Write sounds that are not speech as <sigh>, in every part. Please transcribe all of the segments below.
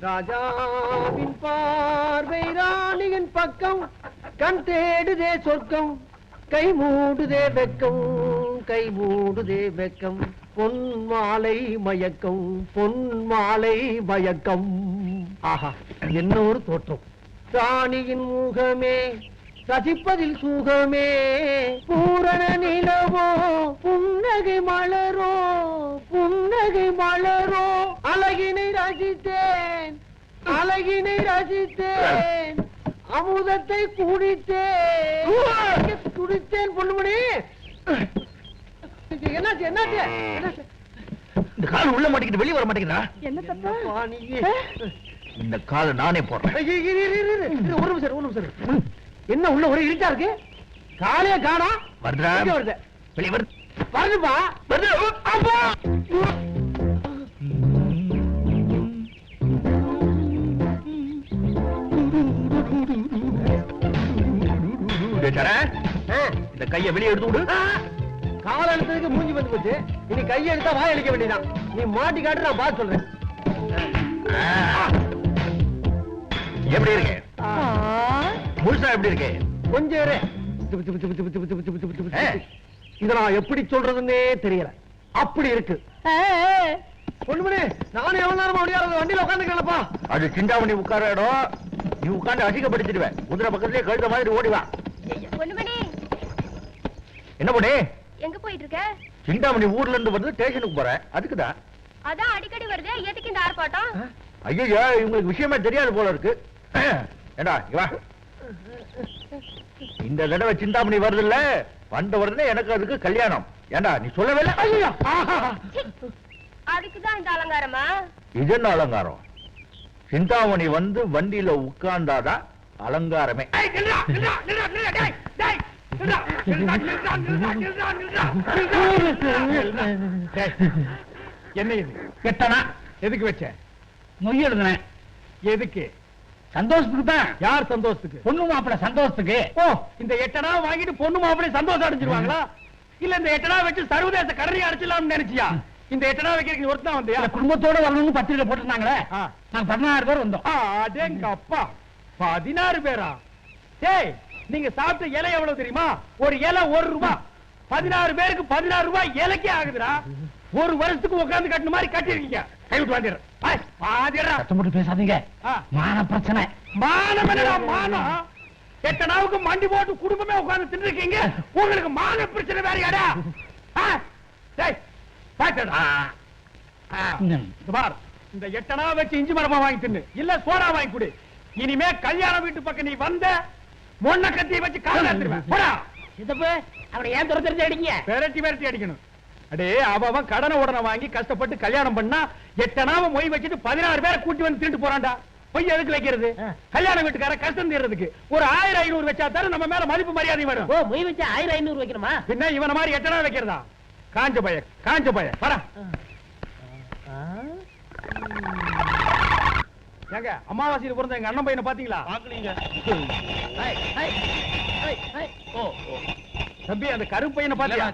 ராஜாவின் பார்வை ராணியின் பக்கம். கண் தேடுதே சொர்க்கம் கை மூடுதே வெக்கம் கை மூடுதே வெக்கம் பொன் மாலை மயக்கம் பொன் மாலை மயக்கம். ஆஹா என்ன ஒரு தோற்றம்? ராணியின் முகமே ரசிப்பதில் சுகமே. பூரண நிலவோ புன்னகை மலரோ புன்னகை மலரோ. அழகினை ரசித்தே. அழகினை ரசித்தேன். அமுதத்தை குடித்தேன். குடித்தேன் பொண்ணுமணி என்னாச்சு என்னாச்சு? என்னாச்சு? இந்த கால் உள்ள மாட்டிக்கிட்டு வெளியே வர மாட்டேங்குதா? என்ன தப்பு? அப்பா, நீ- இந்த காலை நானே போடுறேன். ஒரு நிமிஷம் ஒரு நிமிஷம். என்ன உள்ள ஒரே இருட்டா இருக்கு? காலையே காணா? வருதா வருது? வெளியே வருது வருதுப்பா. வருது. இந்த கையை வெளியே எடுத்து விடு. கால எடுத்ததுக்கு மூஞ்சி வந்து போச்சு. இனி கையை எடுத்தா வாய் அழிக்க வேண்டியதான் நீ மாட்டி நான் பார்த்து சொல்றேன். எப்படி இருக்கு? முழுசா எப்படி இருக்கு? கொஞ்சம் இரு. இத நான் எப்படி சொல்றதுன்னே தெரியல. அப்படி இருக்கு. பொண்ணுமணி நானும் எவ்வளவு நேரமா முடியாது வண்டியில உட்காந்துக்கிறேன்ப்பா அது சிந்தாமணி உட்கார இடம். நீ உட்காந்து அசிக்கப்படுத்திடுவேன் குதிரை பக்கத்துலயே கழுத மாதிரி ஓடிவான் பொண்ணுமணி. என்ன பண்ணி? எங்க போயிட்டு இருக்க சிந்தாமணி ஊர்ல இருந்து வந்து ஸ்டேஷனுக்கு போறேன் அதுக்குதான் அதான் அடிக்கடி வருது. எதுக்கு இந்த ஆர்ப்பாட்டம்? ஐயோ இவங்களுக்கு விஷயமே தெரியாது போல இருக்கு. ஏண்டா வா. இந்த தடவை சிந்தாமணி வருது இல்ல வந்த உடனே எனக்கு அதுக்கு கல்யாணம். ஏண்டா நீ சொல்லவே இல்லை? ஐயோ அதுக்கு தான் இந்த அலங்காரமா? இது என்ன அலங்காரம்? சிந்தாமணி வந்து வண்டியில உட்கார்ந்தாதான் அலங்காரமே. என்ன இது? கெட்டனா? எதுக்கு வச்ச? மொய் எழுதுனேன் எதுக்கு? சந்தோஷத்துக்கு தான் யார் சந்தோஷத்துக்கு? பொண்ணு மாப்பிள்ள சந்தோஷத்துக்கு. ஓ இந்த எட்டனா வாங்கிட்டு பொண்ணு மாப்பிள்ளை சந்தோஷம் அடைஞ்சிருவாங்களா? இல்ல இந்த எட்டனா வச்சு சர்வதேச கடனை அடைச்சிடலாம்னு நினைச்சியா? இந்த எட்டனா வைக்கிறதுக்கு ஒருத்தன் வந்தியா? குடும்பத்தோட வரணும்னு பத்திரிக்கை போட்டிருந்தாங்களே. நாங்க பதினாறு பேர் வந்தோம். அடேங்க அப்பா பதினாறு பேரா? டேய் நீங்க சாப்பிட்ட இலை எவ்வளவு தெரியுமா? ஒரு இலை ஒரு ரூபா. பதினாறு பேருக்கு பதினாறு ரூபாய் இலைக்கே ஆகுதுடா. ஒரு வருஷத்துக்கு உட்கார்ந்து கட்டின மாதிரி கட்டிருக்கீங்க கைவிட்டு வாங்கிடுறேன். பாதிடுறா சத்தம் போட்டு பேசாதீங்க. மான பிரச்சனை. மானம் என்னடா மானம்? எட்டு நாவுக்கு மண்டி போட்டு குடும்பமே உட்கார்ந்து தின்னுருக்கீங்க? உங்களுக்கு மான பிரச்சனை. ம். இந்த பார். இந்த எட்டனா வச்சு இஞ்சி மரமா வாங்கி தின்னு. இல்ல சோடா வாங்கி கொடு. இனிமே கல்யாண வீட்டு பக்கம் நீ வந்த மொன்ன கத்தியை வச்சு கால எடுத்துருவேன் போடா. சித்தப்பு அவனை ஏன் துரத்துறது அடிங்க. விரட்டி விரட்டி அடிக்கணும். அடே அவன் அவன் கடனை உடனே வாங்கி கஷ்டப்பட்டு கல்யாணம் பண்ணா எட்டனாவ மொய் வச்சுட்டு பதினாறு பேரை கூட்டி வந்து திருட்டு போறான்டா. பொய் எதுக்கு வைக்கிறது? கல்யாண வீட்டுக்கார கஷ்டம் தீர்றதுக்கு ஒரு ஆயிரம் ஐநூறு வச்சா தானே நம்ம மேல மதிப்பு மரியாதை வரும். ஓ மொய் வச்சு ஆயிரம் ஐநூறு வைக்கணுமா? பின்ன இவன மாதிரி எட்டனா வைக்கிறதா? காஞ்ச பய காஞ்ச பய வர. ஏங்க அமாவாசையில பிறந்த எங்க அண்ணன் பையனை பாத்தீங்களா? பாக்கலீங்க. ஓ. தம்பி அந்த கருப்பு பையனை பாத்தியா?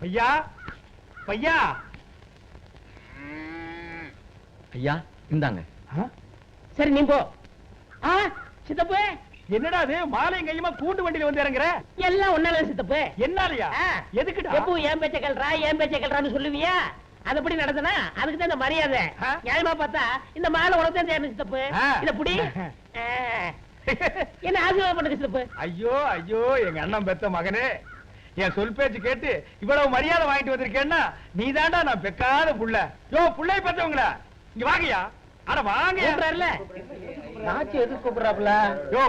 பையா? பையா? ஐயா இந்தாங்க? சரி நீ போ. சித்தப்பு. என்னடா அது மாலையும் கையுமா கூண்டு வண்டியில வந்து இறங்குற? எல்லாம் ஒன்னால சித்தப்பு. என்னாலயா? ஆ. எதுக்குடா? எப்போ ஏன் பேச்ச கல்றா ஏன் பேச்ச கல்றான்னு சொல்லுவியா? அதுபடி நடந்தனா அதுக்கு தான் இந்த மரியாதை? நியாயமா பார்த்தா இந்த மாலை உனக்கு தான் தேவை சித்தப்பு. இத புடி. <laughs> என்ன ஆசீர்வாதம் பண்ணுங்க சித்தப்பு? ஐயோ ஐயோ எங்க அண்ணன் பெத்த மகனே. என் சொல் பேச்சு கேட்டு இவ்வளவு மரியாதை வாங்கிட்டு வந்திருக்கேன்னா நீ நான் பெக்காத புள்ள. யோ புள்ளை பெத்தவங்கள? இங்க வாங்கயா அட வாங்க. கூப்பிடுறாருல. நாச்சு எதுக்கு கூப்பிடுறாப்புல? யோ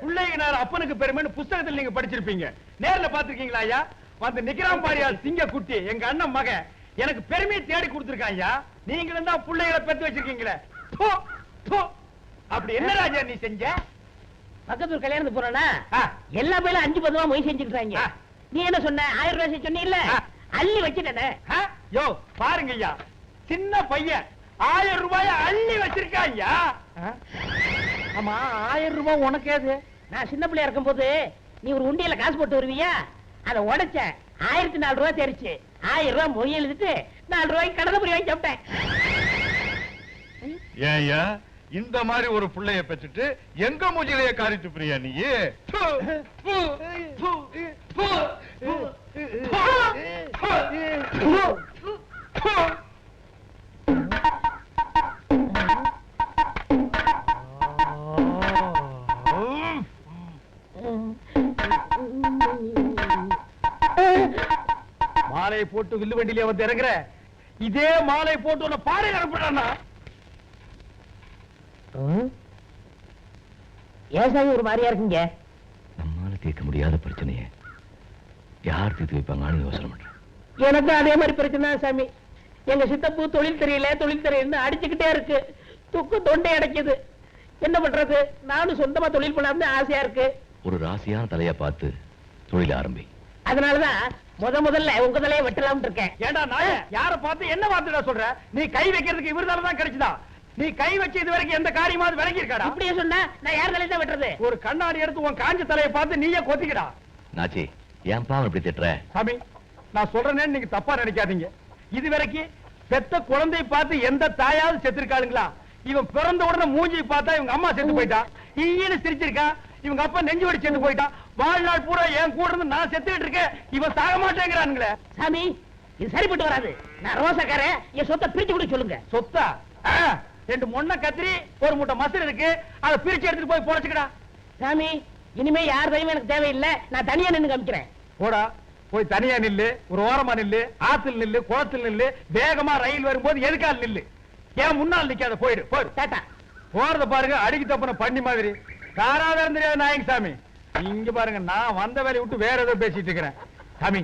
பிள்ளைங்க நேரம் அப்பனுக்கு பெருமைன்னு புஸ்தகத்துல நீங்க படிச்சிருப்பீங்க. நேர்ல பாத்திருக்கீங்களா ஐயா? வந்து நிக்கிறான் பாரியா சிங்க குட்டி எங்க அண்ணன் மகன். எனக்கு பெருமையை தேடி கொடுத்திருக்கான் ஐயா. நீங்களும் தான் பிள்ளைகளை பெத்து வச்சிருக்கீங்களே. அப்படி என்ன ராஜா நீ செஞ்ச? பக்கத்து ஊர் கல்யாணத்துக்கு போறேன்னா ஆ. எல்லா பேரும் அஞ்சு பத்து ரூபா மொய் செஞ்சுட்டாங்க ஆ. நீ என்ன சொன்ன? ஆயிரம் ரூபாய் சொன்னீல்ல ஆ. அள்ளி வச்சுட்டேனே. ஆ? யோ பாருங்க ஐயா. சின்ன பையன் ஆயிரம் ரூபாய அள்ளி வச்சிருக்கா ஐயா? ஆமா ஆயிரம் ரூபாய் உனக்கு ஏது நான் சின்ன பிள்ளையா இருக்கும்போது நீ ஒரு உண்டியல காசு போட்டு வருவியா? அதை உடைச்ச ஆயிரத்தி நாலு ரூபாய் தெரிச்சு ஆயிரம் ரூபாய் மொய் எழுதிட்டு நாலு ரூபாய்க்கு கடலை பொரி வாங்கி சாப்பிட்டேன். ஏன்யா இந்த மாதிரி ஒரு புள்ளைய பெற்றுட்டு எங்க மூஞ்சிலேயே காரி துப்புறியா நீ? <laughs> போட்டு வில்லு வண்டியில வந்து இறங்குற. இதே மாலை போட்டு உன்னை பாறை அனுப்பிட்டானா ஏன் சாமி ஒரு மாதிரியா இருக்கீங்க? நம்மால தீர்க்க முடியாத பிரச்சனைய. யார் தீர்த்து வைப்பாங்கன்னு யோசனை பண்றேன். எனக்கு அதே மாதிரி பிரச்சனை தான் சாமி. எங்க சித்தப்பு தொழில் தெரியல தொழில் தெரியல அடிச்சுக்கிட்டே இருக்கு. துக்கு தொண்டை அடைக்குது. என்ன பண்றது? நானும் சொந்தமா தொழில் பண்ணலாம்னு ஆசையா இருக்கு. ஒரு ராசியான தலையா பார்த்து தொழில் ஆரம்பி. அதனாலதான் முத முதல்ல உங்க தலையை வெட்டலாம்னு இருக்கேன். ஏண்டா நாய யார பார்த்து என்ன வார்த்தைடா சொல்ற? நீ கை வைக்கிறதுக்கு இவர்தால தான் கிடைச்சதா? நீ கை வச்சு இது வரைக்கும் எந்த காரியமாவது விளங்கி இருக்காடா இப்படியே சொன்னா நான் யார் தலையை தான் வெட்டுறது? ஒரு கண்ணாடி எடுத்து உன் காஞ்ச தலையை பார்த்து நீயே கொத்திக்கடா. நாச்சி ஏன் பாவம் இப்படி திட்டுற? சாமி நான் சொல்றேன்னு நீங்க தப்பா நினைக்காதீங்க. இது வரைக்கும் பெத்த குழந்தையை பார்த்து எந்த தாயாவது செத்துருக்காளுங்களா? இவன் பிறந்த உடனே மூஞ்சி பார்த்தா இவங்க அம்மா செத்து போயிட்டா? ஈன்னு சிரிச்சிருக்கா? இவங்க அப்பா நெஞ்சு வடி செத்து போயிட்டான் வாழ்நாள் பூரா என் கூட இருந்து நான் செத்துக்கிட்டு இருக்கேன். இவன் சாக மாட்டேங்கிறானுங்களே. சாமி இது சரிப்பட்டு வராது. நான் ரோசக்காரன். என் சொத்தை பிரிச்சு கூட சொல்லுங்க. சொத்தா? ரெண்டு மொன்ன கத்திரி ஒரு மூட்டை மசல் இருக்கு. அதை பிரிச்சு எடுத்துட்டு போய் பொழைச்சுக்கடா. சாமி இனிமே யார் தயவும் எனக்கு தேவையில்லை. நான் தனியா நின்னு காமிக்கிறேன். போடா போய் தனியா நில்லு ஒரு ஓரமா நில்லு ஆத்துல நில்லு குளத்துல நில்லு வேகமா ரயில் வரும்போது எதுக்கால் நில்லு? ஏன் முன்னால் நிக்காத போயிடு போயிடு. போறத பாருங்க அடிக்கு தப்புன பண்ணி மாதிரி. காராதாரம் தெரியாத நாயங்க சாமி இங்க பாருங்க நான் வந்த வேலையை விட்டு வேற ஏதோ பேசிட்டு இருக்கிறேன். சாமி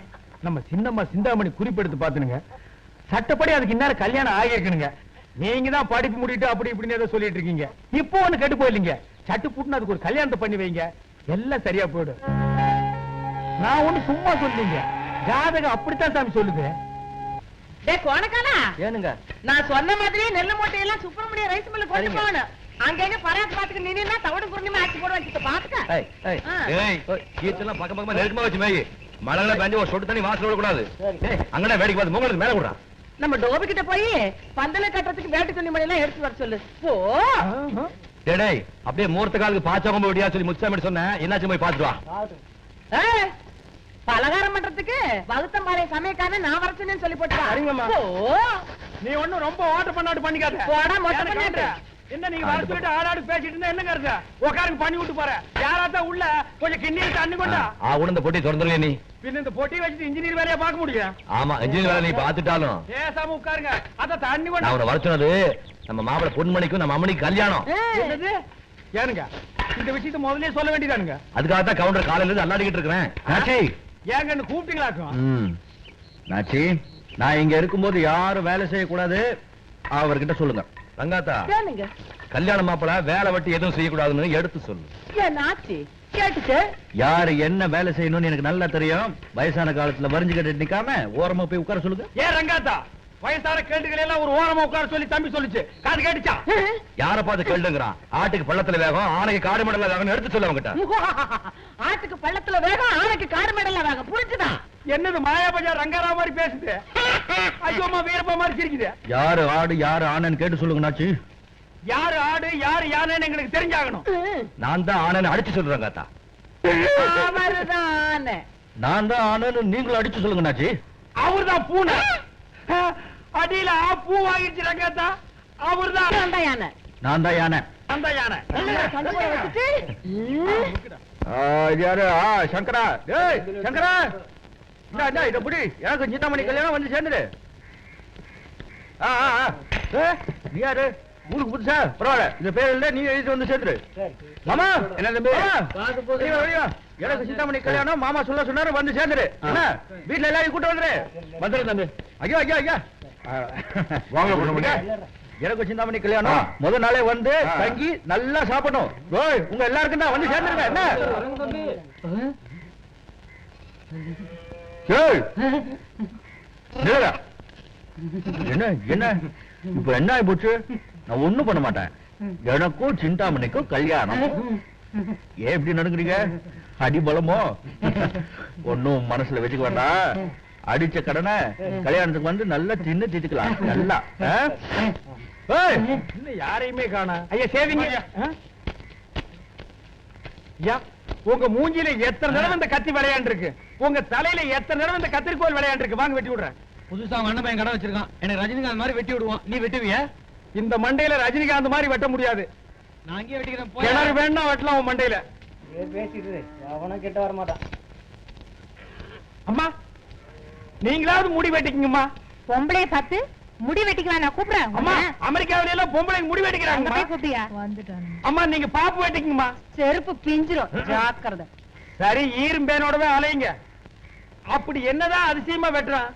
நம்ம சின்னம்மா சிந்தாமணி குறிப்பெடுத்து பாத்துனுங்க சட்டப்படி அதுக்கு இந்நேரம் கல்யாணம் ஆகியிருக்கணுங்க நீங்க தான் படிப்பு முடிட்டு அப்படி இப்படின்னு ஏதோ சொல்லிட்டு இருக்கீங்க. இப்போ ஒண்ணு கெட்டு போயில்லைங்க. சட்டு புட்டுன்னு அதுக்கு ஒரு கல்யாணத்தை பண்ணி வைங்க. எல்லாம் சரியா போயிடும். நான் ஒண்ணு சும்மா சொல்லுங்க ஜாதகம் அப்படித்தான் சாமி சொல்லுது. டே கோணக்கானா? ஏனுங்க? நான் சொன்ன மாதிரி நெல்ல மூட்டையெல்லாம் சுப்பிரமணிய ரைஸ் மில்ல கொண்டு போகணும். அங்கங்க பராத்து பாத்துக்கு நின்னா தவிடு பூர்ணிமா ஆட்சி போட வச்சுட்டு பாத்துக்க. ஆ. ஏய் கீச்செல்லாம் பக்கம் பக்கமா நெருக்கமா வச்சு மேய் மழை பெஞ்சு ஒரு சொட்டு தண்ணி வாசல் விடக்கூடாது. அங்கடா வேடிக்கை பார்த்து மூங்களுக்கு மேல விடுறான் நம்ம டோபி கிட்ட போய் பந்தல கட்டுறதுக்கு வேட்டு துணி மணி எல்லாம் எடுத்து வர சொல்லு. போ. டேய், டேய் அப்படியே மூர்த்த காலுக்கு பாச்சகம் விடியா சொல்லி முச்சாமி சொன்னேன். என்னாச்சு போய் பாத்துட்டு வா. பலகாரம் பண்றதுக்கு வகுத்தம்பாளைய சமயக்காரன் நான் வரச்சுன்னு சொல்லி போட்டு நீ ஒண்ணும் ரொம்ப ஓட்ட பண்ணாட்டு பண்ணிக்காத. என்ன நீங்க வர சொல்லிட்டு ஆடாடு பேசிட்டு இருந்தா என்ன கருத்து உட்காருங்க பண்ணி விட்டு போற. யாராத்தான் உள்ள கொஞ்சம் கிண்ணி தண்ணி கொண்டா? ஆ உடந்த பொட்டி திறந்துருங்க நீ. பின்ன இந்த பொட்டி வச்சுட்டு இன்ஜினியர் வேலையா பார்க்க முடியும். ஆமா இன்ஜினியர் வேலை நீ பாத்துட்டாலும் பேசாம உட்காருங்க. அத தண்ணி கொண்டா உன்னை வர சொன்னது நம்ம மாப்பிளை பொன்மணிக்கும் நம்ம அம்மனிக்கு கல்யாணம். என்னது? ஏனுங்க இந்த விஷயத்த முதல்லயே சொல்ல வேண்டியதானுங்க. அதுக்காக தான் கவுண்டர் காலையில இருந்து அல்லாடிக்கிட்டு இருக்கிறேன். நாச்சி. ஏங்கன்னு கூப்பிட்டீங்களாக்கும். நாச்சி நான் இங்க இருக்கும்போது யாரும் வேலை செய்யக்கூடாது. அவர்கிட்ட சொல்லுங்க. ரங்காத்தா கேளுங்க கல்யாண மாப்பிள வேலை வட்டி எதுவும் செய்யக்கூடாதுன்னு எடுத்து சொல்லு. ஏன் ஆச்சு கேட்டுச்சு யாரு என்ன வேலை செய்யணும்னு எனக்கு நல்லா தெரியும். வயசான காலத்துல வரிஞ்சு கட்டிட்டு நிக்காம ஓரமா போய் உட்கார சொல்லுங்க. ஏன் ரங்காத்தா வயசான கேட்டுகளை எல்லாம் ஒரு ஓரமா உட்கார சொல்லி தம்பி சொல்லுச்சு. காது கேட்டுச்சா? யார பார்த்து கேளுங்கிறான்? ஆட்டுக்கு பள்ளத்துல வேகம் ஆணைக்கு காடு மடல வேகம்னு எடுத்து சொல்ல அவங்கிட்ட. ஆட்டுக்கு பள்ளத்துல வேகம் ஆனைக்கு காடு மேடல வேகம். புரிஞ்சுதா? என்னது மாயாபஜார் ரங்காரா மாதிரி பேசுது? ஐயோமா வீரப்பா மாதிரி சிரிக்குது. யாரு ஆடு யாரு ஆணைன்னு கேட்டு சொல்லுங்க நாச்சி யாரு ஆடு யாரு யானைன்னு எங்களுக்கு தெரிஞ்சாகணும். நான் தான் ஆணைன்னு அடிச்சு சொல்றேன் காத்தா. நான் தான் ஆணைன்னு நீங்களும் அடிச்சு சொல்லுங்க நாச்சி அவர்தான் பூனை. அடியில பூ வாங்கிடுச்சு ரங்காத்தா அவர்தான். அவர்தான் யானை. நான் தான் யானை. யானை. ஆ, இது யாரு? ஆ சங்கரா. டேய் சங்கரா. இந்தா இத புடி. எனக்கு சிந்தாமணி கல்யாணம் வந்து சேர்ந்துடு ஆ நீ யாரு? ஊருக்கு புதுசா? பரவாயில்ல. இந்த பேர் இல்ல நீ எழுதி வந்து சேர்ந்துடு மாமா என்ன தம்பி. எனக்கு சிந்தாமணி கல்யாணம் மாமா சொல்ல சொன்னாரு வந்து சேர்ந்துடு என்ன? வீட்ல எல்லாரையும் கூட்டு வந்துரு. வந்துடு தம்பி. ஐயோ ஐயோ ஐயா. வாங்க பொண்ணுமணி. எனக்கு சிந்தாமணி கல்யாணம். முத நாளே வந்து. தங்கி நல்லா சாப்பிடணும். ஓய் உங்க எல்லாருக்கும் தான் வந்து சேர்ந்துருங்க. என்ன. என்ன என்ன? இப்ப என்ன ஆகி போச்சு? நான் ஒண்ணும் பண்ண மாட்டேன். எனக்கும் சிந்தாமணிக்கும் கல்யாணம். ஏன் இப்படி நடுங்குறீங்க அடி பலமோ? ஒண்ணும் மனசுல வச்சுக்க வேண்டாம். அடிச்ச கடனை கல்யாணத்துக்கு வந்து நல்லா தின்னு திட்டுக்கலாம் நல்லா. யாரையுமே காணா. ஐயா சேவிங்க? ஐயா உங்க மூஞ்சில எத்தனை தடவை இந்த கத்தி விளையாண்டு இருக்கு உங்க தலையில எத்தனை தடவை இந்த கத்திரிக்கோல் விளையாண்டு இருக்கு வாங்க வெட்டி விடுறேன். புதுசா அண்ணன் பையன் கடை வச்சிருக்கான். எனக்கு ரஜினிகாந்த் மாதிரி வெட்டி விடுவான் நீ வெட்டுவிய? இந்த மண்டையில ரஜினிகாந்த் மாதிரி வெட்ட முடியாது. நான் அங்கேயே வெட்டிக்கிறேன். கிணறு வேணா வெட்டலாம் உன் மண்டையில. அம்மா நீங்களாவது முடி வெட்டிக்குங்கம்மா. பொம்பளைய பார்த்து முடி வெட்டிக்கலாம் நான் கூப்பிடுறேன். அம்மா அமெரிக்காவில எல்லாம் பொம்பளைங்க முடி வெட்டிக்கிறாங்க கூப்பிட்டியா அம்மா நீங்க பாப்பு வெட்டிக்குங்கம்மா. செருப்பு பிஞ்சிரும். ஜாக்கிரதை. சரி ஈரும் பேனோடவே அலையுங்க. அப்படி என்னதான் அதிசயமா வெட்டுறான்?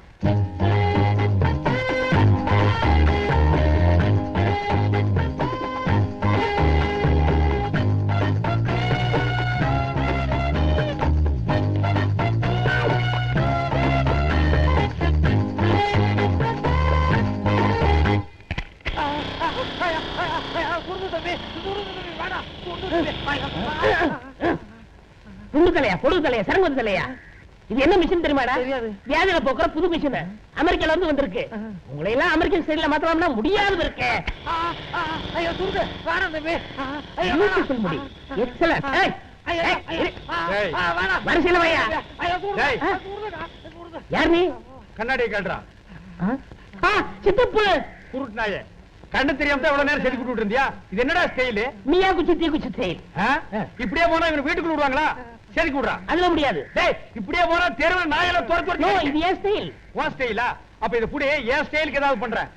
துண்டு தலையா பொழுது தலையா சரங்கு தலையா இது என்ன மிஷின் தெரியுமாடா? வியாதியில போக்குற புது மிஷின் அமெரிக்கால இருந்து வந்திருக்கு. உங்களை எல்லாம் அமெரிக்கன் ஸ்டைல்ல மாத்தலாம்னா முடியாது இருக்கு. முடி எக்ஸலன்ட் ஏய், வரிசையில வையா. யார் நீ? கண்ணாடியை கட்டுறான் ஆ, சித்தப்பு. குருட்டு நாயே. கண்ணு தெரியாம தான் இவ்வளவு நேரம் செடி விட்டுட்டு இருந்தியா இது என்னடா ஸ்டைலு மியா குச்சி தீ குச்சி ஸ்டைல் இப்படியே போனா இவன் வீட்டுக்குள்ள விடுவாங்களா? சரி விடுறான் அதுல முடியாது. டேய் இப்படியே போனா தெருவில் நாயெல்லாம் துரத்து நோ இது ஏன் ஸ்டைல் உன் ஸ்டைலா அப்ப இது புடி. என் ஸ்டைலுக்கு ஏதாவது பண்றேன்.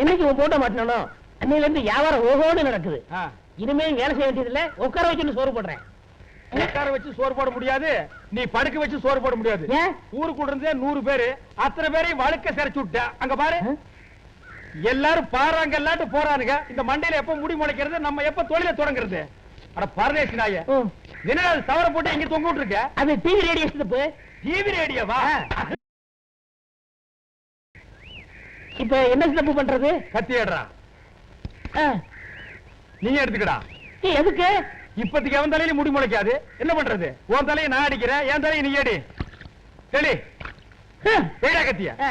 என்னைக்கு உன் போட்ட மாட்டணும் அன்னையில இருந்து வியாபாரம் ஓஹோன்னு நடக்குது. இனிமே வேலை செய்ய வேண்டியது இல்ல உட்கார வச்சு சோறு போடுறேன். உட்கார வச்சு சோறு போட முடியாது நீ படுக்க வச்சு சோறு போட முடியாது. ஊருக்குள்ள இருந்தே நூறு பேரு அத்தனை பேரையும் வழுக்க சிரைச்சு விட்ட அங்க பாரு. எல்லாரும் பாறாங்க எல்லாட்டு போறானுங்க. இந்த மண்டையில எப்ப முடி முளைக்கிறது நம்ம எப்ப தொழிலை தொடங்குறது? அட பரதேசி நாய. என்னடா தவற போட்டு இங்க தொங்க விட்டுருக்க? அது டிவி ரேடியோ டிவி ரேடியோவா இப்ப என்ன சித்தப்பு பண்றது? கத்தி ஏடுறா. நீ எடுத்துக்கடா. எதுக்கு? இப்பத்துக்கு எவன் தலையில முடி முளைக்காது. என்ன பண்றது? உன் தலையை நான் அடிக்கிறேன் என் தலையை நீ அடி தெளி கத்தியா? ஆ.